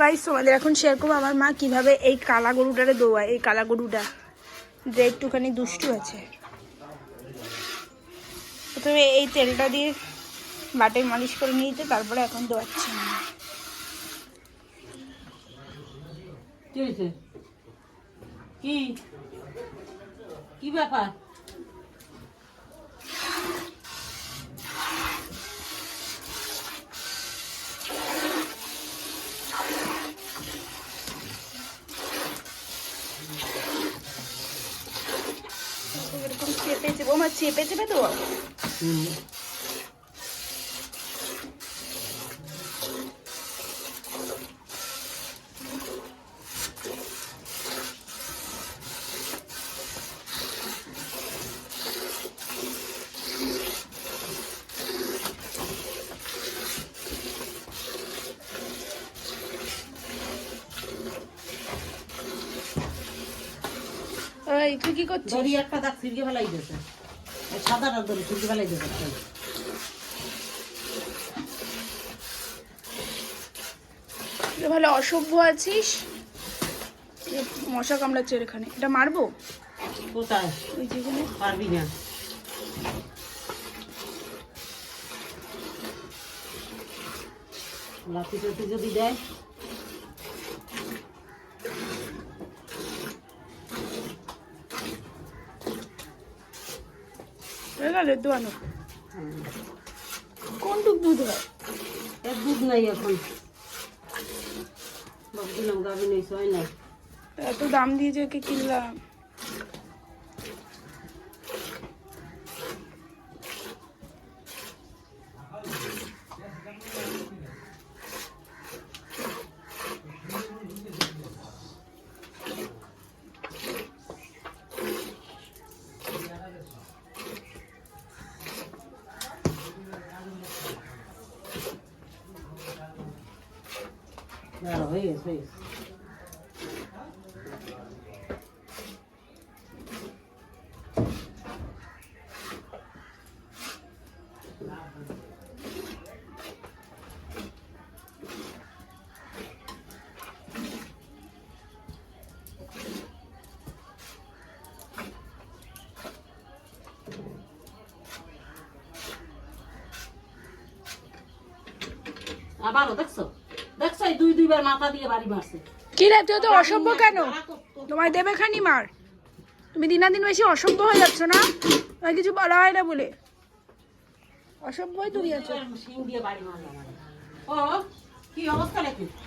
Guys তোমাদের এখন share করব আমার মা কীভাবে এই কালা গরুটারে দোয়ায়, এই কালা গরুটা। যে একটুখানি দুষ্টু আছে। প্রথমে এই তেলটা দিয়ে বাটে মালিশ করে নিয়েছে, তারপরে এখন দোয়াচ্ছে কি ব্যাপার? এরকম চেপে চেপে ও মা চেপে চেপে দেবো এই তুই কি করছিস? দড়ি একটা দাগ ছিটকে ফেলাই দিয়েছে। এই সাদাটা দড়ি ছিটকে ফেলাই দিয়েছে ভালো অসভ্য আছিস? মশা কামড়াচ্ছে এখানে। এটা মারবো? কোথায়? ওই যেখানে পারবি না। লাঠি যদি দেয় হয়ে গেল দোয়ানো কোনটুক দুধ হয়? এর দুধ নাই এখন। ভাবছিলাম গাভী নেই সয় নাই। এত দাম দিয়ে যে কিনলাম? দাঁড়া হয়ে গেছে হয়ে গেছে আবারও দেখছ দেখছ দুই দুইবার মাথা দিয়ে বাড়ি মারছে। কি রে তুই তো অসভ্য কেন? তোমায় দেবে খানি মার। তুমি দিনাদিন বেশি অসভ্য হয়ে যাচ্ছ না? তোমায় কিছু বলা হয় না বলে। অসভ্যই তুমি আছো। সিং দিয়ে বাড়ি মারলাম ও কি অবস্থা নাকি?